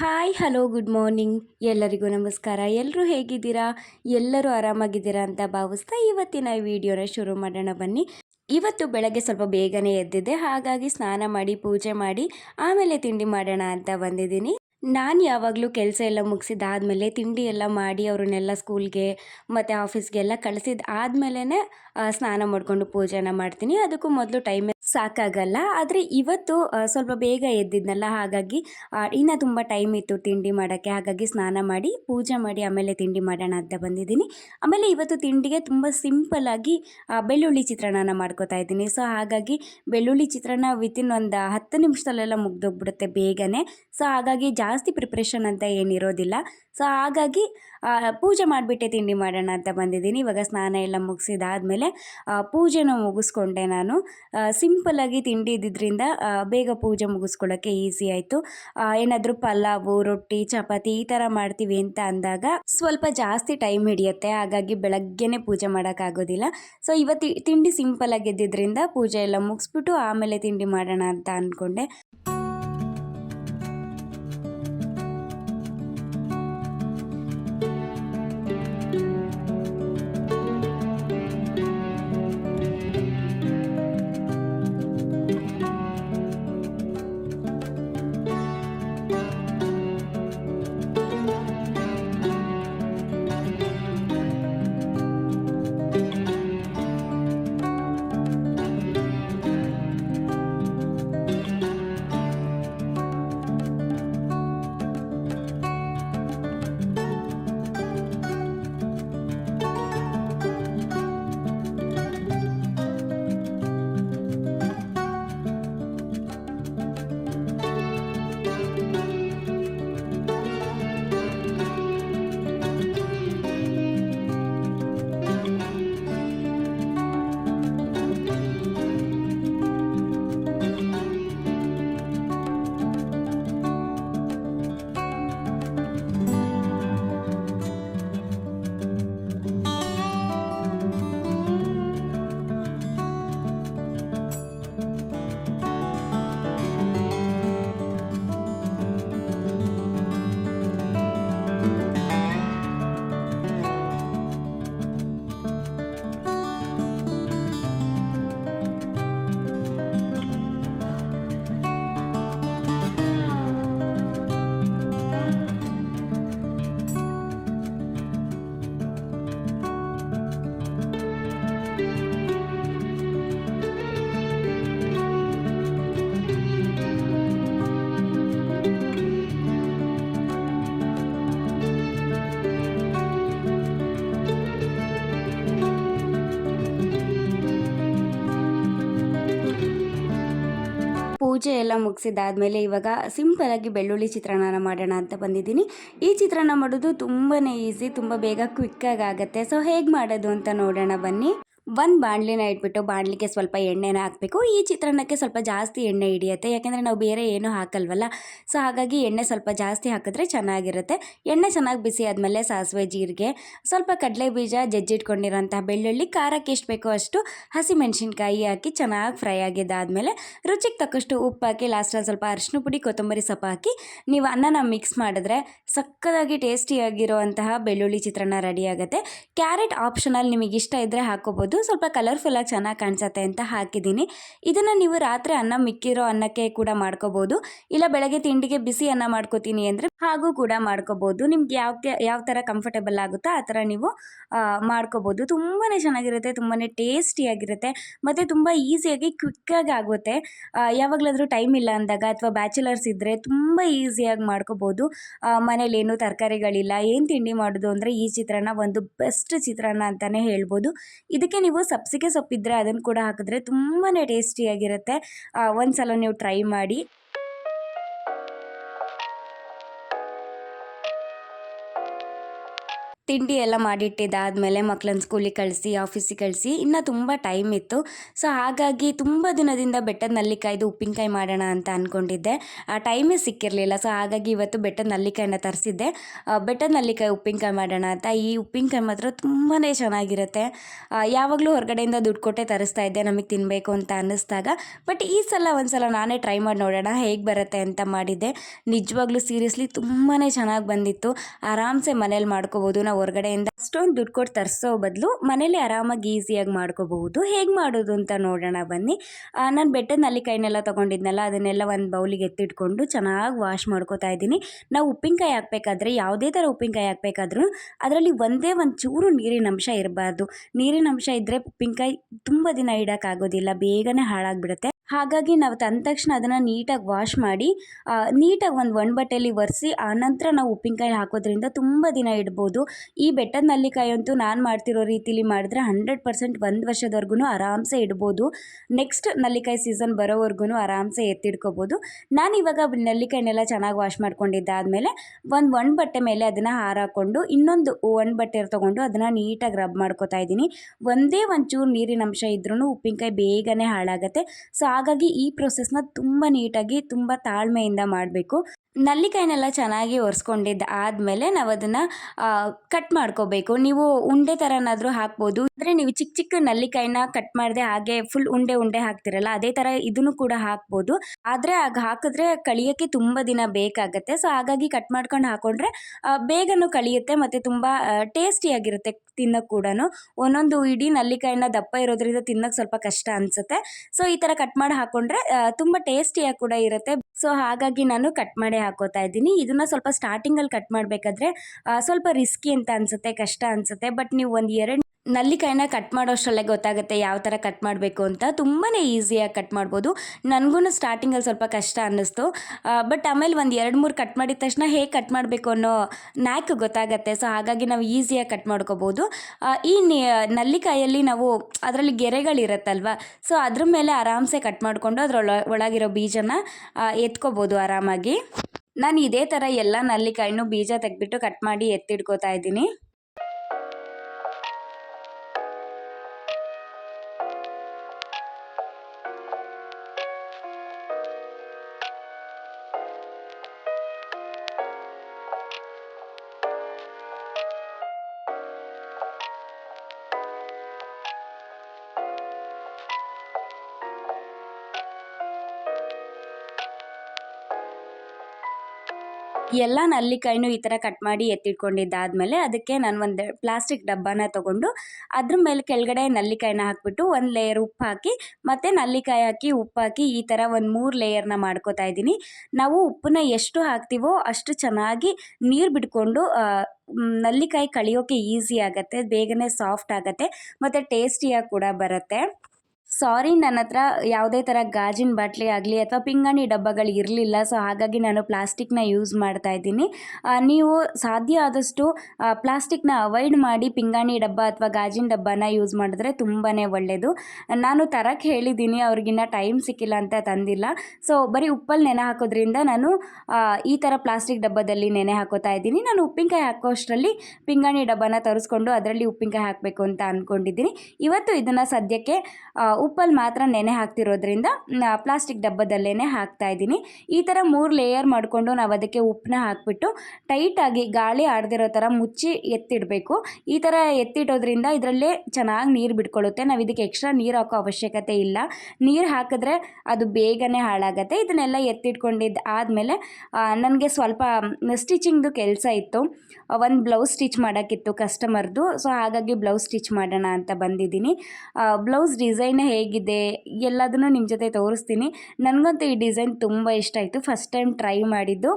Hi, hello, good morning. ಎಲ್ಲರಿಗೂ ನಮಸ್ಕಾರ. ಎಲ್ಲರೂ ಹೇಗಿದ್ದೀರಾ? ಎಲ್ಲರೂ ಆರಾಮಾಗಿದ್ದೀರಾ ಅಂತ ಭಾವಿಸ್ತಾ ಇವತ್ತಿನ ವಿಡಿಯೋನ ಶುರು ಮಾಡೋಣ ಬನ್ನಿ. ಇವತ್ತು ಬೆಳಗ್ಗೆ ಸ್ವಲ್ಪ ಬೇಗನೆ ಎದ್ದಿದ್ದೆ. ಹಾಗಾಗಿ ಸ್ನಾನ ಮಾಡಿ, ಪೂಜೆ ಮಾಡಿ, ಆಮೇಲೆ ತಿಂಡಿ ಮಾಡೋಣ ಅಂತ ಬಂದಿದ್ದೀನಿ. ನಾನು ಯಾವಾಗಲೂ ಕೆಲಸ ಎಲ್ಲ ಮುಗಿಸಿದಾದಮೇಲೆ ತಿಂಡಿ ಎಲ್ಲ ಮಾಡಿ, ಅವ್ರನ್ನೆಲ್ಲ ಸ್ಕೂಲ್ಗೆ ಮತ್ತು ಆಫೀಸ್ಗೆಲ್ಲ ಕಳಿಸಿದ ಆದಮೇಲೆ ಸ್ನಾನ ಮಾಡಿಕೊಂಡು ಪೂಜೆನ ಮಾಡ್ತೀನಿ. ಅದಕ್ಕೂ ಮೊದಲು ಟೈಮ್ ಸಾಕಾಗಲ್ಲ. ಆದರೆ ಇವತ್ತು ಸ್ವಲ್ಪ ಬೇಗ ಎದ್ದಿದ್ನಲ್ಲ, ಹಾಗಾಗಿ ಇನ್ನ ತುಂಬ ಟೈಮ್ ಇತ್ತು ತಿಂಡಿ ಮಾಡೋಕ್ಕೆ. ಹಾಗಾಗಿ ಸ್ನಾನ ಮಾಡಿ, ಪೂಜೆ ಮಾಡಿ, ಆಮೇಲೆ ತಿಂಡಿ ಮಾಡೋಣ ಅಂತ ಬಂದಿದ್ದೀನಿ. ಆಮೇಲೆ ಇವತ್ತು ತಿಂಡಿಗೆ ತುಂಬ ಸಿಂಪಲ್ಲಾಗಿ ಬೆಳ್ಳುಳ್ಳಿ ಚಿತ್ರಾನ್ನ ಮಾಡ್ಕೋತಾ ಇದ್ದೀನಿ. ಸೊ ಹಾಗಾಗಿ ಬೆಳ್ಳುಳ್ಳಿ ಚಿತ್ರಾನ್ನ ವಿತಿನ್ ಒಂದು ಹತ್ತು ನಿಮಿಷದಲ್ಲೆಲ್ಲ ಮುಗ್ದೋಗ್ಬಿಡುತ್ತೆ ಬೇಗನೆ. ಸೊ ಹಾಗಾಗಿ ಜಾಸ್ತಿ ಪ್ರಿಪ್ರೇಷನ್ ಅಂತ ಏನಿರೋದಿಲ್ಲ. ಸೊ ಹಾಗಾಗಿ ಪೂಜೆ ಮಾಡಿಬಿಟ್ಟೆ ತಿಂಡಿ ಮಾಡೋಣ ಅಂತ ಬಂದಿದ್ದೀನಿ. ಇವಾಗ ಸ್ನಾನ ಎಲ್ಲ ಮುಗಿಸಿದಾದಮೇಲೆ ಪೂಜೆನ ಮುಗಿಸ್ಕೊಂಡೆ ನಾನು. ಸಿಂಪಲಾಗಿ ತಿಂಡಿ ಇದ್ದಿದ್ದರಿಂದ ಬೇಗ ಪೂಜೆ ಮುಗಿಸ್ಕೊಳ್ಳೋಕ್ಕೆ ಈಸಿ ಆಯಿತು. ಏನಾದರೂ ಪಲಾವು, ರೊಟ್ಟಿ, ಚಪಾತಿ ಈ ಥರ ಮಾಡ್ತೀವಿ ಅಂತ ಅಂದಾಗ ಸ್ವಲ್ಪ ಜಾಸ್ತಿ ಟೈಮ್ ಹಿಡಿಯುತ್ತೆ. ಹಾಗಾಗಿ ಬೆಳಗ್ಗೆನೇ ಪೂಜೆ ಮಾಡೋಕ್ಕಾಗೋದಿಲ್ಲ. ಸೊ ಇವತ್ತು ತಿಂಡಿ ಸಿಂಪಲ್ಲಾಗಿ ಇದ್ದಿದ್ದರಿಂದ ಪೂಜೆ ಎಲ್ಲ ಮುಗಿಸ್ಬಿಟ್ಟು ಆಮೇಲೆ ತಿಂಡಿ ಮಾಡೋಣ ಅಂತ ಅಂದ್ಕೊಂಡೆ. ಪೂಜೆ ಎಲ್ಲ ಮುಗಿಸಿದಾದ್ಮೇಲೆ ಇವಾಗ ಸಿಂಪಲಾಗಿ ಬೆಳ್ಳುಳ್ಳಿ ಚಿತ್ರಾನ್ನ ಮಾಡೋಣ ಅಂತ ಬಂದಿದ್ದೀನಿ. ಈ ಚಿತ್ರಾನ್ನ ಮಾಡೋದು ತುಂಬಾ ಈಸಿ ತುಂಬ ಬೇಗ ಕ್ವಿಕ್ಕಾಗಿ ಆಗುತ್ತೆ. ಸೊ ಹೇಗೆ ಮಾಡೋದು ಅಂತ ನೋಡೋಣ ಬನ್ನಿ. ಒಂದು ಬಾಣಲಿನ ಇಟ್ಬಿಟ್ಟು ಬಾಣಲಿಗೆ ಸ್ವಲ್ಪ ಎಣ್ಣೆನ ಹಾಕಬೇಕು. ಈ ಚಿತ್ರಾನ್ನಕ್ಕೆ ಸ್ವಲ್ಪ ಜಾಸ್ತಿ ಎಣ್ಣೆ ಹಿಡಿಯುತ್ತೆ. ಯಾಕೆಂದರೆ ನಾವು ಬೇರೆ ಏನೂ ಹಾಕಲ್ವಲ್ಲ? ಸೊ, ಹಾಗಾಗಿ ಎಣ್ಣೆ ಸ್ವಲ್ಪ ಜಾಸ್ತಿ ಹಾಕಿದ್ರೆ ಚೆನ್ನಾಗಿರುತ್ತೆ. ಎಣ್ಣೆ ಚೆನ್ನಾಗಿ ಬಿಸಿ ಆದಮೇಲೆ ಸಾಸಿವೆ, ಜೀರಿಗೆ, ಸ್ವಲ್ಪ ಕಡಲೆ ಬೀಜ ಜಜ್ಜಿಟ್ಕೊಂಡಿರೋಂಥ ಬೆಳ್ಳುಳ್ಳಿ, ಖಾರಕ್ಕೆ ಎಷ್ಟು ಬೇಕೋ ಅಷ್ಟು ಹಸಿಮೆಣಸಿನ್ಕಾಯಿ ಹಾಕಿ ಚೆನ್ನಾಗಿ ಫ್ರೈ ಆಗಿದ್ದಾದಮೇಲೆ ರುಚಿಗೆ ತಕ್ಕಷ್ಟು ಉಪ್ಪು ಹಾಕಿ ಲಾಸ್ಟಲ್ಲಿ ಸ್ವಲ್ಪ ಅರಿಶಿನ ಪುಡಿ, ಕೊತ್ತಂಬರಿ ಸೊಪ್ಪು ಹಾಕಿ ನೀವು ಅನ್ನನ ಮಿಕ್ಸ್ ಮಾಡಿದ್ರೆ ಸಕ್ಕದಾಗಿ ಟೇಸ್ಟಿಯಾಗಿರುವಂತಹ ಬೆಳ್ಳುಳ್ಳಿ ಚಿತ್ರಾನ್ನ ರೆಡಿ ಆಗುತ್ತೆ. ಕ್ಯಾರೆಟ್ ಆಪ್ಷನಲ್ ನಿಮಗೆ ಇಷ್ಟ ಇದ್ದರೆ ಹಾಕೋಬೋದು. ಸ್ವಲ್ಪ ಕಲರ್ಫುಲ್ಲಾಗಿ ಚೆನ್ನಾಗಿ ಕಾಣಿಸುತ್ತೆ ಅಂತ ಹಾಕಿದ್ದೀನಿ. ಇದನ್ನು ನೀವು ರಾತ್ರಿ ಅನ್ನ ಮಿಕ್ಕಿರೋ ಅನ್ನಕ್ಕೆ ಕೂಡ ಮಾಡ್ಕೋಬೋದು. ಇಲ್ಲ ಬೆಳಗ್ಗೆ ತಿಂಡಿಗೆ ಬಿಸಿ ಅನ್ನ ಮಾಡ್ಕೋತೀನಿ ಅಂದರೆ ಹಾಗೂ ಕೂಡ ಮಾಡ್ಕೋಬೋದು. ನಿಮ್ಗೆ ಯಾವ ಯಾವ ಥರ ಕಂಫರ್ಟೇಬಲ್ ಆಗುತ್ತೋ ಆ ಥರ ನೀವು ಮಾಡ್ಕೋಬೋದು. ತುಂಬಾ ಚೆನ್ನಾಗಿರುತ್ತೆ ತುಂಬಾ ಟೇಸ್ಟಿಯಾಗಿರುತ್ತೆ ಮತ್ತು ತುಂಬ ಈಸಿಯಾಗಿ ಕ್ವಿಕ್ಕಾಗಿ ಆಗುತ್ತೆ. ಯಾವಾಗಲಾದರೂ ಟೈಮ್ ಇಲ್ಲ ಅಂದಾಗ ಅಥವಾ ಬ್ಯಾಚುಲರ್ಸ್ ಇದ್ದರೆ ತುಂಬ ಈಸಿಯಾಗಿ ಮಾಡ್ಕೋಬೋದು. ಮನೇಲಿ ಏನು ತರಕಾರಿಗಳಿಲ್ಲ, ಏನು ತಿಂಡಿ ಮಾಡೋದು ಅಂದರೆ ಈ ಚಿತ್ರಾನ್ನ ಒಂದು ಬೆಸ್ಟ್ ಚಿತ್ರಾನ್ನ ಅಂತಲೇ ಹೇಳ್ಬೋದು. ಇದಕ್ಕೆ ನೀವು ಸಬ್ಸಿಗೆ ಸೊಪ್ಪಿದ್ರೆ ಅದನ್ನು ಕೂಡ ಹಾಕಿದ್ರೆ ತುಂಬಾ ಟೇಸ್ಟಿಯಾಗಿರುತ್ತೆ. ಒಂದು ಸಲ ನೀವು ಟ್ರೈ ಮಾಡಿ. ತಿಂಡಿ ಎಲ್ಲ ಮಾಡಿಟ್ಟಿದ್ದಾದಮೇಲೆ ಮಕ್ಕಳನ್ನ ಸ್ಕೂಲಿಗೆ ಕಳಿಸಿ ಆಫೀಸಿಗೆ ಕಳಿಸಿ, ಇನ್ನೂ ತುಂಬ ಟೈಮ್ ಇತ್ತು. ಸೊ ಹಾಗಾಗಿ ತುಂಬ ದಿನದಿಂದ ಬೆಟ್ಟದ ನಲ್ಲಿಕಾಯ್ದು ಉಪ್ಪಿನಕಾಯಿ ಮಾಡೋಣ ಅಂತ ಅಂದ್ಕೊಂಡಿದ್ದೆ ಆ ಟೈಮೇ ಸಿಕ್ಕಿರಲಿಲ್ಲ. ಸೊ ಹಾಗಾಗಿ ಇವತ್ತು ಬೆಟ್ಟದ ನಲ್ಲಿಕಾಯನ್ನ ತರಿಸಿದ್ದೆ. ಬೆಟ್ಟದ ನಲ್ಲಿಕಾಯಿ ಉಪ್ಪಿನಕಾಯಿ ಮಾಡೋಣ ಅಂತ. ಈ ಉಪ್ಪಿನಕಾಯಿ ಮಾತ್ರ ತುಂಬಾ ಚೆನ್ನಾಗಿರುತ್ತೆ. ಯಾವಾಗಲೂ ಹೊರಗಡೆಯಿಂದ ದುಡ್ಡು ಕೊಟ್ಟೆ ತರಿಸ್ತಾ ಇದ್ದೆ. ನಮಗೆ ತಿನ್ನಬೇಕು ಅಂತ ಅನ್ನಿಸ್ದಾಗ. ಬಟ್ ಈ ಸಲ ಒಂದು ಸಲ ನಾನೇ ಟ್ರೈ ಮಾಡಿ ನೋಡೋಣ ಹೇಗೆ ಬರುತ್ತೆ ಅಂತ ಮಾಡಿದ್ದೆ. ನಿಜವಾಗ್ಲೂ ಸೀರಿಯಸ್ಲಿ ತುಂಬಾ ಚೆನ್ನಾಗಿ ಬಂದಿತ್ತು. ಆರಾಮ್ಸೆ ಮನೇಲಿ ಮಾಡ್ಕೋಬೋದು. ನಾವು ಹೊರಗಡೆಯಿಂದ ಅಷ್ಟೊಂದು ದುಡ್ಡು ಕೊಟ್ಟು ತರಿಸೋ ಬದಲು ಮನೇಲಿ ಆರಾಮಾಗಿ ಈಸಿಯಾಗಿ ಮಾಡ್ಕೋಬಹುದು. ಹೇಗೆ ಮಾಡೋದು ಅಂತ ನೋಡೋಣ ಬನ್ನಿ. ನಾನು ಬೆಟ್ಟದ ನಲ್ಲಿಕಾಯಿನೆಲ್ಲ ತೊಗೊಂಡಿದ್ನಲ್ಲ, ಅದನ್ನೆಲ್ಲ ಒಂದು ಬೌಲಿಗೆ ಎತ್ತಿಟ್ಕೊಂಡು ಚೆನ್ನಾಗಿ ವಾಶ್ ಮಾಡ್ಕೋತಾ ಇದ್ದೀನಿ. ನಾವು ಉಪ್ಪಿನಕಾಯಿ ಹಾಕ್ಬೇಕಾದ್ರೆ ಯಾವುದೇ ಥರ ಉಪ್ಪಿನಕಾಯಿ ಹಾಕ್ಬೇಕಾದ್ರೂ ಅದರಲ್ಲಿ ಒಂದೇ ಒಂದು ಚೂರು ನೀರಿನ ಅಂಶ ಇರಬಾರ್ದು. ನೀರಿನ ಅಂಶ ಇದ್ದರೆ ಉಪ್ಪಿನಕಾಯಿ ತುಂಬ ದಿನ ಇಡೋಕ್ಕಾಗೋದಿಲ್ಲ ಬೇಗನೆ ಹಾಳಾಗಿಬಿಡುತ್ತೆ. ಹಾಗಾಗಿ ನಾವು ತಂದ ತಕ್ಷಣ ಅದನ್ನು ನೀಟಾಗಿ ವಾಶ್ ಮಾಡಿ ನೀಟಾಗಿ ಒಂದು ಒಣ ಬಟ್ಟೆಯಲ್ಲಿ ಒರೆಸಿ ಆನಂತರ ನಾವು ಉಪ್ಪಿನಕಾಯಿ ಹಾಕೋದ್ರಿಂದ ತುಂಬ ದಿನ ಇಡ್ಬೋದು. ಈ ಬೆಟ್ಟದ ನಲ್ಲಿಕಾಯಿ ಅಂತೂ ನಾನು ಮಾಡ್ತಿರೋ ರೀತಿಲಿ ಮಾಡಿದ್ರೆ ಹಂಡ್ರೆಡ್ ಪರ್ಸೆಂಟ್ ಒಂದು ವರ್ಷದವರೆಗೂ ಆರಾಮ್ಸೆ ಇಡ್ಬೋದು. ನೆಕ್ಸ್ಟ್ ನಲ್ಲಿಕಾಯಿ ಸೀಸನ್ ಬರೋವರೆಗೂ ಆರಾಮ್ಸೆ ಎತ್ತಿಡ್ಕೋಬೋದು. ನಾನು ಇವಾಗ ನಲ್ಲಿಕಾಯಿನೆಲ್ಲ ಚೆನ್ನಾಗಿ ವಾಶ್ ಮಾಡ್ಕೊಂಡಿದ್ದಾದಮೇಲೆ ಒಂದು ಒಣ ಬಟ್ಟೆ ಮೇಲೆ ಅದನ್ನು ಹಾರಾಕೊಂಡು, ಇನ್ನೊಂದು ಒಣ ಬಟ್ಟೆ ತೊಗೊಂಡು ಅದನ್ನು ನೀಟಾಗಿ ರಬ್ ಮಾಡ್ಕೋತಾ ಇದ್ದೀನಿ. ಒಂದೇ ಒಂಚೂರು ನೀರಿನ ಅಂಶ ಇದ್ರೂ ಉಪ್ಪಿನಕಾಯಿ ಬೇಗನೆ ಹಾಳಾಗುತ್ತೆ. ಸೊ ಹಾಗಾಗಿ ಈ ಪ್ರೊಸೆಸ್ನ ತುಂಬ ನೀಟಾಗಿ ತುಂಬ ತಾಳ್ಮೆಯಿಂದ ಮಾಡಬೇಕು. ನಲ್ಲಿಕಾಯಿನೆಲ್ಲ ಚೆನ್ನಾಗಿ ಒರೆಸ್ಕೊಂಡಿದ್ದು ಆದಮೇಲೆ ನಾವು ಅದನ್ನು ಕಟ್ ಮಾಡ್ಕೋಬೇಕು. ನೀವು ಉಂಡೆ ಥರನಾದರೂ ಹಾಕ್ಬೋದು. ಅಂದರೆ ನೀವು ಚಿಕ್ಕ ಚಿಕ್ಕ ನಲ್ಲಿಕಾಯಿನ ಕಟ್ ಮಾಡಿದೆ ಹಾಗೆ ಫುಲ್ ಉಂಡೆ ಉಂಡೆ ಹಾಕ್ತಿರಲ್ಲ, ಅದೇ ಥರ ಇದನ್ನು ಕೂಡ ಹಾಕ್ಬೋದು. ಆದರೆ ಆಗ ಹಾಕಿದ್ರೆ ಕಳಿಯೋಕ್ಕೆ ತುಂಬ ದಿನ ಬೇಕಾಗತ್ತೆ. ಸೊ ಹಾಗಾಗಿ ಕಟ್ ಮಾಡ್ಕೊಂಡು ಹಾಕೊಂಡ್ರೆ ಬೇಗನೂ ಕಳಿಯುತ್ತೆ ಮತ್ತು ತುಂಬ ಟೇಸ್ಟಿಯಾಗಿರುತ್ತೆ ತಿನ್ನೋಕೆ ಕೂಡ ಒಂದೊಂದು ಇಡೀ ನಲ್ಲಿಕಾಯಿನ ದಪ್ಪ ಇರೋದ್ರಿಂದ ತಿನ್ನೋಕೆ ಸ್ವಲ್ಪ ಕಷ್ಟ ಅನಿಸುತ್ತೆ. ಸೊ ಈ ಥರ ಕಟ್ ಮಾಡಿ ಹಾಕೊಂಡ್ರೆ ತುಂಬ ಟೇಸ್ಟಿಯಾಗಿ ಕೂಡ ಇರುತ್ತೆ. ಸೊ ಹಾಗಾಗಿ ನಾನು ಕಟ್ ಮಾಡಿ ಹಾಕೋತಾ ಇದ್ದೀನಿ. ಇದನ್ನ ಸ್ವಲ್ಪ ಸ್ಟಾರ್ಟಿಂಗಲ್ಲಿ ಕಟ್ ಮಾಡಬೇಕಾದ್ರೆ ಸ್ವಲ್ಪ ರಿಸ್ಕಿ ಅಂತ ಅನಿಸುತ್ತೆ, ಕಷ್ಟ ಅನಿಸುತ್ತೆ. ಬಟ್ ನೀವು ಒಂದು ಎರಡು ನಲ್ಲಿಕಾಯಿನ ಕಟ್ ಮಾಡೋಷ್ಟರಲ್ಲೇ ಗೊತ್ತಾಗುತ್ತೆ ಯಾವ ಥರ ಕಟ್ ಮಾಡಬೇಕು ಅಂತ. ತುಂಬಾ ಈಸಿಯಾಗಿ ಕಟ್ ಮಾಡ್ಬೋದು. ನನಗೂ ಸ್ಟಾರ್ಟಿಂಗಲ್ಲಿ ಸ್ವಲ್ಪ ಕಷ್ಟ ಅನ್ನಿಸ್ತು. ಬಟ್ ಆಮೇಲೆ ಒಂದು ಎರಡು ಮೂರು ಕಟ್ ಮಾಡಿದ ತಕ್ಷಣ ಹೇಗೆ ಕಟ್ ಮಾಡಬೇಕು ಅನ್ನೋ ನ್ಯಾಕ್ ಗೊತ್ತಾಗತ್ತೆ. ಸೊ ಹಾಗಾಗಿ ನಾವು ಈಸಿಯಾಗಿ ಕಟ್ ಮಾಡ್ಕೋಬೋದು. ಈ ನಲ್ಲಿಕಾಯಲ್ಲಿ ನಾವು ಅದರಲ್ಲಿ ಗೆರೆಗಳಿರುತ್ತಲ್ವ? ಸೊ ಅದ್ರ ಮೇಲೆ ಆರಾಮ್ಸೆ ಕಟ್ ಮಾಡಿಕೊಂಡು ಅದರೊಳ, ಒಳಗಿರೋ ಬೀಜನ ಎತ್ಕೋಬೋದು ಆರಾಮಾಗಿ. ನಾನು ಇದೇ ಥರ ಎಲ್ಲ ನಲ್ಲಿಕಾಯಿನೂ ಬೀಜ ತೆಗೆದ್ಬಿಟ್ಟು ಕಟ್ ಮಾಡಿ ಎತ್ತಿಟ್ಕೋತಾ ಇದ್ದೀನಿ. ಎಲ್ಲ ನಲ್ಲಿಕಾಯಿನೂ ಈ ಥರ ಕಟ್ ಮಾಡಿ ಎತ್ತಿಟ್ಕೊಂಡಿದ್ದಾದ್ಮೇಲೆ ಅದಕ್ಕೆ ನಾನು ಒಂದು ಪ್ಲಾಸ್ಟಿಕ್ ಡಬ್ಬನ ತೊಗೊಂಡು ಅದ್ರ ಮೇಲೆ ಕೆಳಗಡೆ ನಲ್ಲಿಕಾಯಿನ ಹಾಕ್ಬಿಟ್ಟು ಒಂದು ಲೇಯರ್ ಉಪ್ಪು ಹಾಕಿ ಮತ್ತು ನಲ್ಲಿಕಾಯಿ ಹಾಕಿ ಉಪ್ಪು ಹಾಕಿ ಈ ಥರ ಒಂದು ಮೂರು ಲೇಯರ್ನ ಮಾಡ್ಕೋತಾ ಇದ್ದೀನಿ. ನಾವು ಉಪ್ಪನ್ನ ಎಷ್ಟು ಹಾಕ್ತೀವೋ ಅಷ್ಟು ಚೆನ್ನಾಗಿ ನೀರು ಬಿಟ್ಕೊಂಡು ನಲ್ಲಿಕಾಯಿ ಕಳಿಯೋಕ್ಕೆ ಈಸಿ ಆಗುತ್ತೆ, ಬೇಗನೆ ಸಾಫ್ಟ್ ಆಗುತ್ತೆ, ಮತ್ತು ಟೇಸ್ಟಿಯಾಗಿ ಕೂಡ ಬರುತ್ತೆ. ಸಾರಿ ನನ್ನ ಹತ್ರ ಯಾವುದೇ ಥರ ಗಾಜಿನ ಬಾಟ್ಲಿ ಆಗಲಿ ಅಥವಾ ಪಿಂಗಾಣಿ ಡಬ್ಬಗಳು ಇರಲಿಲ್ಲ, ಸೊ ಹಾಗಾಗಿ ನಾನು ಪ್ಲಾಸ್ಟಿಕ್ನ ಯೂಸ್ ಮಾಡ್ತಾ ಇದ್ದೀನಿ. ನೀವು ಸಾಧ್ಯ ಆದಷ್ಟು ಪ್ಲಾಸ್ಟಿಕ್ನ ಅವಾಯ್ಡ್ ಮಾಡಿ ಪಿಂಗಾಣಿ ಡಬ್ಬ ಅಥವಾ ಗಾಜಿನ ಡಬ್ಬನ ಯೂಸ್ ಮಾಡಿದ್ರೆ ತುಂಬಾ ಒಳ್ಳೆಯದು ನಾನು ತರಕ್ಕೆ ಹೇಳಿದ್ದೀನಿ, ಅವ್ರಿಗಿನ್ನ ಟೈಮ್ ಸಿಕ್ಕಿಲ್ಲ ಅಂತ ತಂದಿಲ್ಲ. ಸೊ ಬರೀ ಉಪ್ಪಲ್ಲಿ ನೆನೆ ಹಾಕೋದ್ರಿಂದ ನಾನು ಈ ಥರ ಪ್ಲಾಸ್ಟಿಕ್ ಡಬ್ಬದಲ್ಲಿ ನೆನೆ ಹಾಕೋತಾ ಇದ್ದೀನಿ. ನಾನು ಉಪ್ಪಿನಕಾಯಿ ಹಾಕೋ ಅಷ್ಟರಲ್ಲಿ ಪಿಂಗಾಣಿ ಡಬ್ಬನ ತರಿಸ್ಕೊಂಡು ಅದರಲ್ಲಿ ಉಪ್ಪಿನಕಾಯಿ ಹಾಕಬೇಕು ಅಂತ ಅಂದ್ಕೊಂಡಿದ್ದೀನಿ ಇವತ್ತು ಇದನ್ನು ಸದ್ಯಕ್ಕೆ ಉಪ್ಪಲ್ಲಿ ಮಾತ್ರ ನೆನೆ ಹಾಕ್ತಿರೋದ್ರಿಂದ ಪ್ಲಾಸ್ಟಿಕ್ ಡಬ್ಬದಲ್ಲೇ ಹಾಕ್ತಾ ಇದ್ದೀನಿ. ಈ ಥರ ಮೂರು ಲೇಯರ್ ಮಾಡಿಕೊಂಡು ನಾವು ಅದಕ್ಕೆ ಉಪ್ಪನ್ನ ಹಾಕ್ಬಿಟ್ಟು ಟೈಟಾಗಿ ಗಾಳಿ ಆಡದಿರೋ ಥರ ಮುಚ್ಚಿ ಎತ್ತಿಡಬೇಕು. ಈ ಥರ ಎತ್ತಿಡೋದ್ರಿಂದ ಇದರಲ್ಲೇ ಚೆನ್ನಾಗಿ ನೀರು ಬಿಟ್ಕೊಳ್ಳುತ್ತೆ. ನಾವು ಇದಕ್ಕೆ ಎಕ್ಸ್ಟ್ರಾ ನೀರು ಹಾಕೋ ಅವಶ್ಯಕತೆ ಇಲ್ಲ. ನೀರು ಹಾಕಿದ್ರೆ ಅದು ಬೇಗನೆ ಹಾಳಾಗತ್ತೆ. ಇದನ್ನೆಲ್ಲ ಎತ್ತಿಟ್ಕೊಂಡಿದ್ದು ಆದಮೇಲೆ ನನಗೆ ಸ್ವಲ್ಪ ಸ್ಟಿಚಿಂಗ್ದು ಕೆಲಸ ಇತ್ತು. ಒಂದು ಬ್ಲೌಸ್ ಸ್ಟಿಚ್ ಮಾಡೋಕ್ಕಿತ್ತು ಕಸ್ಟಮರ್ದು. ಸೊ, ಹಾಗಾಗಿ ಬ್ಲೌಸ್ ಸ್ಟಿಚ್ ಮಾಡೋಣ ಅಂತ ಬಂದಿದ್ದೀನಿ. ಬ್ಲೌಸ್ ಡಿಸೈನ್ ಹೇಗಿದೆ ಎಲ್ಲದನ್ನು ನಿಮ್ಮ ಜೊತೆ ತೋರಿಸ್ತೀನಿ. ನನಗಂತೂ ಈ ಡಿಸೈನ್ ತುಂಬ ಇಷ್ಟ ಆಯಿತು. ಫಸ್ಟ್ ಟೈಮ್ ಟ್ರೈ ಮಾಡಿದ್ದು.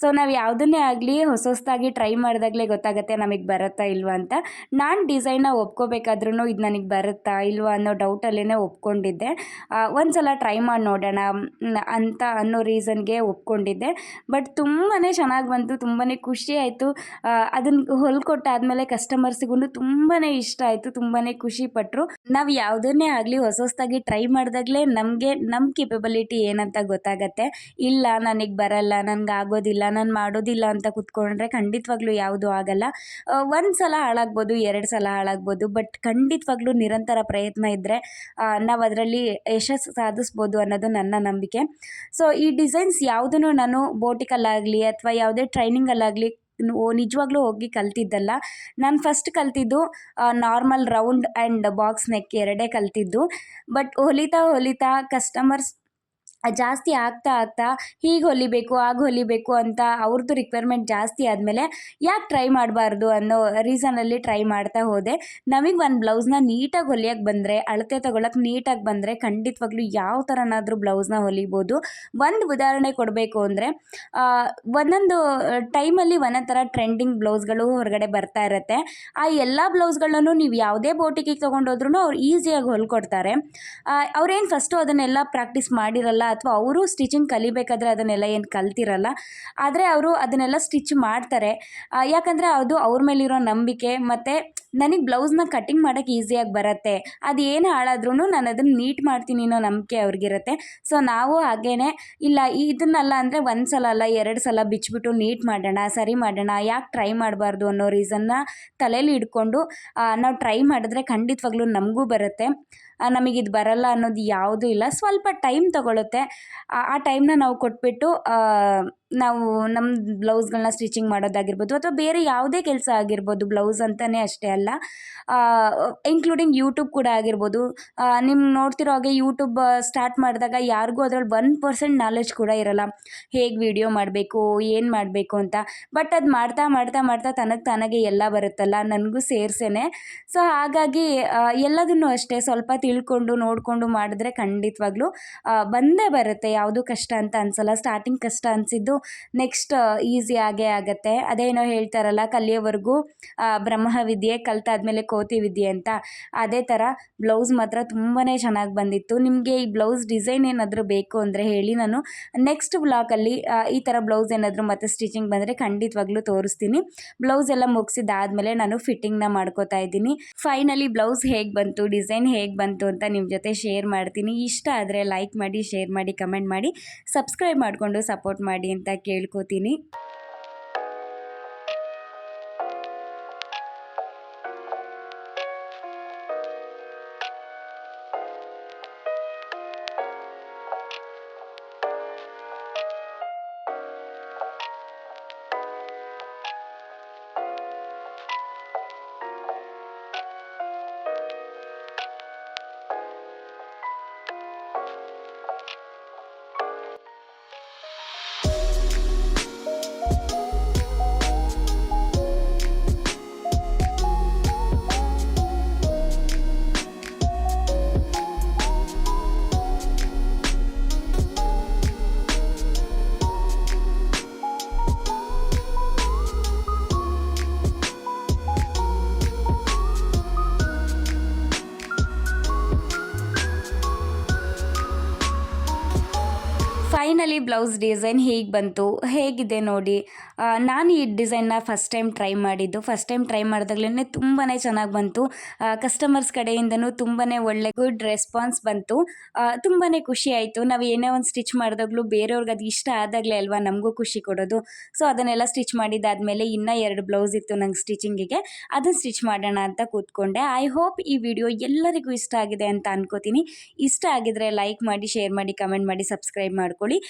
ಸೊ ನಾವು ಯಾವುದನ್ನೇ ಆಗಲಿ ಹೊಸ ಹೊಸದಾಗಿ ಟ್ರೈ ಮಾಡಿದಾಗಲೇ ಗೊತ್ತಾಗುತ್ತೆ ನಮಗೆ ಬರುತ್ತಾ ಇಲ್ವಾ ಅಂತ. ನಾನು ಡಿಸೈನ್ನ ಒಪ್ಕೋಬೇಕಾದ್ರೂ ಇದು ನನಗೆ ಬರುತ್ತಾ ಇಲ್ವಾ ಅನ್ನೋ ಡೌಟಲ್ಲೇ ಒಪ್ಕೊಂಡಿದ್ದೆ. ಒಂದು ಸಲ ಟ್ರೈ ಮಾಡಿ ನೋಡೋಣ ಅಂತ ಅನ್ನೋ ರೀಸನ್ಗೆ ಒಪ್ಕೊಂಡಿದ್ದೆ. ಬಟ್ ತುಂಬಾ ಚೆನ್ನಾಗಿ ಬಂತು ತುಂಬಾ ಖುಷಿ ಆಯಿತು. ಅದನ್ನು ಹೊಲ್ಕೊಟ್ಟಾದ್ಮೇಲೆ ಕಸ್ಟಮರ್ಸಿಗೂ ತುಂಬಾ ಇಷ್ಟ ಆಯಿತು ತುಂಬಾ ಖುಷಿಪಟ್ಟರು ನಾವು ಯಾವುದನ್ನೇ ಆಗಲಿ ಹೊಸ ಹೊಸದಾಗಿ ಟ್ರೈ ಮಾಡಿದಾಗಲೇ ನಮಗೆ ನಮ್ಮ ಕೇಪಬಿಲಿಟಿ ಏನಂತ ಗೊತ್ತಾಗತ್ತೆ. ಇಲ್ಲ, ನನಗೆ ಬರಲ್ಲ, ನನಗೆ ಆಗೋದಿಲ್ಲ ನಾನು ಮಾಡೋದಿಲ್ಲ ಅಂತ ಕೂತ್ಕೊಂಡ್ರೆ ಖಂಡಿತವಾಗ್ಲೂ ಯಾವುದೂ ಆಗಲ್ಲ. ಒಂದು ಸಲ ಹಾಳಾಗ್ಬೋದು, ಎರಡು ಸಲ ಹಾಳಾಗ್ಬೋದು, ಬಟ್ ಖಂಡಿತವಾಗ್ಲೂ ನಿರಂತರ ಪ್ರಯತ್ನ ಇದ್ದರೆ ನಾವು ಅದರಲ್ಲಿ ಯಶಸ್ಸು ಸಾಧಿಸ್ಬೋದು ಅನ್ನೋದು ನನ್ನ ನಂಬಿಕೆ. ಸೊ, ಈ ಡಿಸೈನ್ಸ್ ಯಾವುದನ್ನು ನಾನು ಬೋಟಿಕಲ್ಲಾಗಲಿ ಅಥವಾ ಯಾವುದೇ ಟ್ರೈನಿಂಗಲ್ಲಾಗಲಿ ನಿಜವಾಗ್ಲೂ ಹೋಗಿ ಕಲ್ತಿದ್ದಲ್ಲ. ನಾನು ಫಸ್ಟ್ ಕಲ್ತಿದ್ದು normal round and box neck ಎರಡೇ ಕಲ್ತಿದ್ದು. ಬಟ್ ಹೊಲಿತಾ ಹೊಲಿತಾ ಕಸ್ಟಮರ್ಸ್ ಜಾಸ್ತಿ ಆಗ್ತಾ ಆಗ್ತಾ ಹೀಗೆ ಹೊಲಿಬೇಕು, ಹಾಗೆ ಹೊಲಿಬೇಕು ಅಂತ ಅವ್ರದ್ದು ರಿಕ್ವೈರ್ಮೆಂಟ್ ಜಾಸ್ತಿ ಆದಮೇಲೆ ಯಾಕೆ ಟ್ರೈ ಮಾಡಬಾರ್ದು ಅನ್ನೋ ರೀಸನಲ್ಲಿ ಟ್ರೈ ಮಾಡ್ತಾ ಹೋದೆ. ನಮಗೆ ಒಂದು ಬ್ಲೌಸ್ನ ನೀಟಾಗಿ ಹೊಲಿಯೋಕೆ ಬಂದರೆ, ಅಳತೆ ತೊಗೊಳಕ್ಕೆ ನೀಟಾಗಿ ಬಂದರೆ ಖಂಡಿತವಾಗ್ಲೂ ಯಾವ ಥರನಾದರೂ ಬ್ಲೌಸ್ನ ಹೊಲಿಬೋದು. ಒಂದು ಉದಾಹರಣೆ ಕೊಡಬೇಕು ಅಂದರೆ ಒಂದೊಂದು ಟೈಮಲ್ಲಿ ಒಂದೊಂದು ಥರ ಟ್ರೆಂಡಿಂಗ್ ಬ್ಲೌಸ್ಗಳು ಹೊರಗಡೆ ಬರ್ತಾ ಇರುತ್ತೆ. ಆ ಎಲ್ಲ ಬ್ಲೌಸ್ಗಳನ್ನು ನೀವು ಯಾವುದೇ ಬೋಟಿಗೆ ತೊಗೊಂಡೋದ್ರೂ ಅವ್ರು ಈಸಿಯಾಗಿ ಹೊಲ್ಕೊಡ್ತಾರೆ. ಅವ್ರೇನು ಫಸ್ಟು ಅದನ್ನೆಲ್ಲ ಪ್ರಾಕ್ಟೀಸ್ ಮಾಡಿರಲ್ಲ ಅಥವಾ ಅವರು ಸ್ಟಿಚಿಂಗ್ ಕಲಿಬೇಕಾದ್ರೆ ಅದನ್ನೆಲ್ಲ ಏನು ಕಲ್ತಿರಲ್ಲ. ಆದರೆ ಅವರು ಅದನ್ನೆಲ್ಲ ಸ್ಟಿಚ್ ಮಾಡ್ತಾರೆ. ಯಾಕಂದರೆ ಅದು ಅವ್ರ ಮೇಲಿರೋ ನಂಬಿಕೆ ಮತ್ತು ನನಗೆ ಬ್ಲೌಸ್ನ ಕಟಿಂಗ್ ಮಾಡೋಕ್ಕೆ ಈಸಿಯಾಗಿ ಬರುತ್ತೆ. ಅದು ಏನು ಹಾಳಾದ್ರೂ ನಾನು ಅದನ್ನು ನೀಟ್ ಮಾಡ್ತೀನಿ ಅನ್ನೋ ನಂಬಿಕೆ ಅವ್ರಿಗಿರುತ್ತೆ. ಸೊ ನಾವು ಹಾಗೇ ಇಲ್ಲ, ಇದನ್ನಲ್ಲ ಅಂದರೆ ಒಂದು ಸಲ ಅಲ್ಲ, ಎರಡು ಸಲ ಬಿಚ್ಚಿಬಿಟ್ಟು ನೀಟ್ ಮಾಡೋಣ, ಸರಿ ಮಾಡೋಣ, ಯಾಕೆ ಟ್ರೈ ಮಾಡಬಾರ್ದು ಅನ್ನೋ ರೀಸನ್ನ ತಲೆಯಲ್ಲಿ ಇಟ್ಕೊಂಡು ನಾವು ಟ್ರೈ ಮಾಡಿದ್ರೆ ಖಂಡಿತವಾಗ್ಲೂ ನಮಗೂ ಬರುತ್ತೆ. ನಮಗಿದು ಬರಲ್ಲ ಅನ್ನೋದು ಯಾವುದೂ ಇಲ್ಲ. ಸ್ವಲ್ಪ ಟೈಮ್ ತೊಗೊಳುತ್ತೆ. ಆ ಟೈಮ್ನ ನಾವು ಕೊಟ್ಬಿಟ್ಟು ನಾವು ನಮ್ಮ ಬ್ಲೌಸ್ಗಳನ್ನ ಸ್ಟಿಚಿಂಗ್ ಮಾಡೋದಾಗಿರ್ಬೋದು ಅಥವಾ ಬೇರೆ ಯಾವುದೇ ಕೆಲಸ ಆಗಿರ್ಬೋದು ಬ್ಲೌಸ್ ಅಂತಲೇ ಅಷ್ಟೇ ಅಲ್ಲ. ಇನ್ಕ್ಲೂಡಿಂಗ್ ಯೂಟ್ಯೂಬ್ ಕೂಡ ಆಗಿರ್ಬೋದು. ನಿಮ್ಮ ನೋಡ್ತಿರೋ ಹಾಗೆ ಯೂಟ್ಯೂಬ್ ಸ್ಟಾರ್ಟ್ ಮಾಡಿದಾಗ ಯಾರಿಗೂ ಅದ್ರಲ್ಲಿ ಒನ್ ಪರ್ಸೆಂಟ್ ನಾಲೆಜ್ ಕೂಡ ಇರಲ್ಲ. ಹೇಗೆ ವಿಡಿಯೋ ಮಾಡಬೇಕು, ಏನು ಮಾಡಬೇಕು ಅಂತ. ಬಟ್ ಅದು ಮಾಡ್ತಾ ಮಾಡ್ತಾ ಮಾಡ್ತಾ ತನಗೆ ತನಗೆ ಎಲ್ಲ ಬರುತ್ತಲ್ಲ. ನನಗೂ ಸೇರ್ಸೇನೆ. ಸೊ ಹಾಗಾಗಿ ಎಲ್ಲದನ್ನು ಅಷ್ಟೇ ಸ್ವಲ್ಪ ತಿಳ್ಕೊಂಡು, ನೋಡಿಕೊಂಡು ಮಾಡಿದ್ರೆ ಖಂಡಿತವಾಗ್ಲೂ ಬಂದೇ ಬರುತ್ತೆ. ಯಾವುದು ಕಷ್ಟ ಅಂತ ಅನಿಸಲ್ಲ. ಸ್ಟಾರ್ಟಿಂಗ್ ಕಷ್ಟ ಅನಿಸಿದ್ದು ನೆಕ್ಸ್ಟ್ ಈಸಿ ಆಗೇ ಆಗುತ್ತೆ. ಅದೇನೋ ಹೇಳ್ತಾರಲ್ಲ, ಕಲಿಯೋವರೆಗೂ ಬ್ರಹ್ಮವಿದ್ಯೆ ಕಲ್ತಾದ್ಮೇಲೆ ಕೋತಿ ವಿದ್ಯೆ ಅಂತ. ಅದೇ ಥರ ಬ್ಲೌಸ್ ಮಾತ್ರ ತುಂಬಾ ಚೆನ್ನಾಗಿ ಬಂದಿತ್ತು. ನಿಮಗೆ ಈ ಬ್ಲೌಸ್ ಡಿಸೈನ್ ಏನಾದರೂ ಬೇಕು ಅಂದರೆ ಹೇಳಿ. ನಾನು ನೆಕ್ಸ್ಟ್ ಬ್ಲಾಕಲ್ಲಿ ಈ ಥರ ಬ್ಲೌಸ್ ಏನಾದರೂ ಮತ್ತೆ ಸ್ಟಿಚಿಂಗ್ ಬಂದರೆ ಖಂಡಿತವಾಗ್ಲೂ ತೋರಿಸ್ತೀನಿ. ಬ್ಲೌಸ್ ಎಲ್ಲ ಮುಗಿಸಿದಾದ್ಮೇಲೆ ನಾನು ಫಿಟ್ಟಿಂಗ್ನ ಮಾಡ್ಕೋತಾ ಇದ್ದೀನಿ. ಫೈನಲಿ ಬ್ಲೌಸ್ ಹೇಗೆ ಬಂತು ಡಿಸೈನ್ ಹೇಗೆ ಬಂತು ಅಂತ ನಿಮ್ಮ ಜೊತೆ ಶೇರ್ ಮಾಡ್ತೀನಿ. ಇಷ್ಟ ಆದರೆ ಲೈಕ್ ಮಾಡಿ ಶೇರ್ ಮಾಡಿ ಕಮೆಂಟ್ ಮಾಡಿ. ಸಬ್ಸ್ಕ್ರೈಬ್ ಮಾಡಿಕೊಂಡು ಸಪೋರ್ಟ್ ಮಾಡಿ ಅಂತ ಕೇಳ್ಕೊತೀನಿ. ಬ್ಲೌಸ್ ಡಿಸೈನ್ ಹೀಗೆ ಬಂತು? ಹೇಗಿದೆ ನೋಡಿ. ನಾನು ಈ ಡಿಸೈನ್ನ ಫಸ್ಟ್ ಟೈಮ್ ಟ್ರೈ ಮಾಡಿದ್ದು. ಫಸ್ಟ್ ಟೈಮ್ ಟ್ರೈ ಮಾಡಿದಾಗ್ಲೇ ತುಂಬಾ ಚೆನ್ನಾಗಿ ಬಂತು. ಕಸ್ಟಮರ್ಸ್ ಕಡೆಯಿಂದನೂ ತುಂಬಾ ಒಳ್ಳೆ ಗುಡ್ ರೆಸ್ಪಾನ್ಸ್ ಬಂತು. ತುಂಬಾ ಖುಷಿ ಆಯಿತು. ನಾವು ಏನೇ ಒಂದು ಸ್ಟಿಚ್ ಮಾಡಿದಾಗಲೂ ಬೇರೆಯವ್ರಿಗೆ ಅದು ಇಷ್ಟ ಆದಾಗಲೇ ಅಲ್ವಾ ನಮಗೂ ಖುಷಿ ಕೊಡೋದು. ಸೊ ಅದನ್ನೆಲ್ಲ ಸ್ಟಿಚ್ ಮಾಡಿದಾದಮೇಲೆ ಇನ್ನೂ ಎರಡು ಬ್ಲೌಸ್ ಇತ್ತು ನಂಗೆ ಸ್ಟಿಚಿಂಗಿಗೆ ಅದನ್ನು ಸ್ಟಿಚ್ ಮಾಡೋಣ ಅಂತ ಕೂತ್ಕೊಂಡೆ. ಐ ಹೋಪ್ ಈ ವಿಡಿಯೋ ಎಲ್ಲರಿಗೂ ಇಷ್ಟ ಆಗಿದೆ ಅಂತ ಅನ್ಕೋತೀನಿ. ಇಷ್ಟ ಆಗಿದ್ರೆ ಲೈಕ್ ಮಾಡಿ ಶೇರ್ ಮಾಡಿ ಕಮೆಂಟ್ ಮಾಡಿ ಸಬ್ಸ್ಕ್ರೈಬ್ ಮಾಡ್ಕೊಳ್ಳಿ.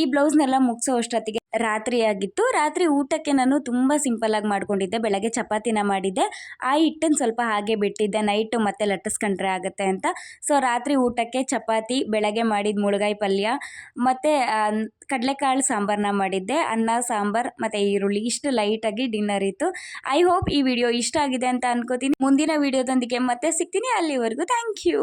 ಈ ಬ್ಲೌಸ್ನೆಲ್ಲ ಮುಗಿಸೋ ಅಷ್ಟೊತ್ತಿಗೆ ರಾತ್ರಿ ಆಗಿತ್ತು. ರಾತ್ರಿ ಊಟಕ್ಕೆ ನಾನು ತುಂಬ ಸಿಂಪಲ್ಲಾಗಿ ಮಾಡ್ಕೊಂಡಿದ್ದೆ. ಬೆಳಗ್ಗೆ ಚಪಾತಿನ ಮಾಡಿದ್ದೆ. ಆ ಹಿಟ್ಟನ್ನು ಸ್ವಲ್ಪ ಹಾಗೆ ಬಿಟ್ಟಿದ್ದೆ. ನೈಟು ಮತ್ತೆ ಲಟ್ಟಿಸ್ಕೊಂಡ್ರೆ ಆಗುತ್ತೆ ಅಂತ. ಸೊ ರಾತ್ರಿ ಊಟಕ್ಕೆ ಚಪಾತಿ, ಬೆಳಗ್ಗೆ ಮಾಡಿದ ಮುಳುಗಾಯಿ ಪಲ್ಯ, ಮತ್ತು ಕಡಲೆಕಾಳು ಸಾಂಬಾರನ್ನ ಮಾಡಿದ್ದೆ. ಅನ್ನ, ಸಾಂಬಾರು, ಮತ್ತು ಈರುಳ್ಳಿ. ಇಷ್ಟು ಲೈಟಾಗಿ ಡಿನ್ನರ್ ಇತ್ತು. ಐ ಹೋಪ್ ಈ ವಿಡಿಯೋ ಇಷ್ಟ ಆಗಿದೆ ಅಂತ ಅನ್ಕೋತೀನಿ. ಮುಂದಿನ ವಿಡಿಯೋದೊಂದಿಗೆ ಮತ್ತೆ ಸಿಗ್ತೀನಿ. ಅಲ್ಲಿವರೆಗೂ ಥ್ಯಾಂಕ್ ಯು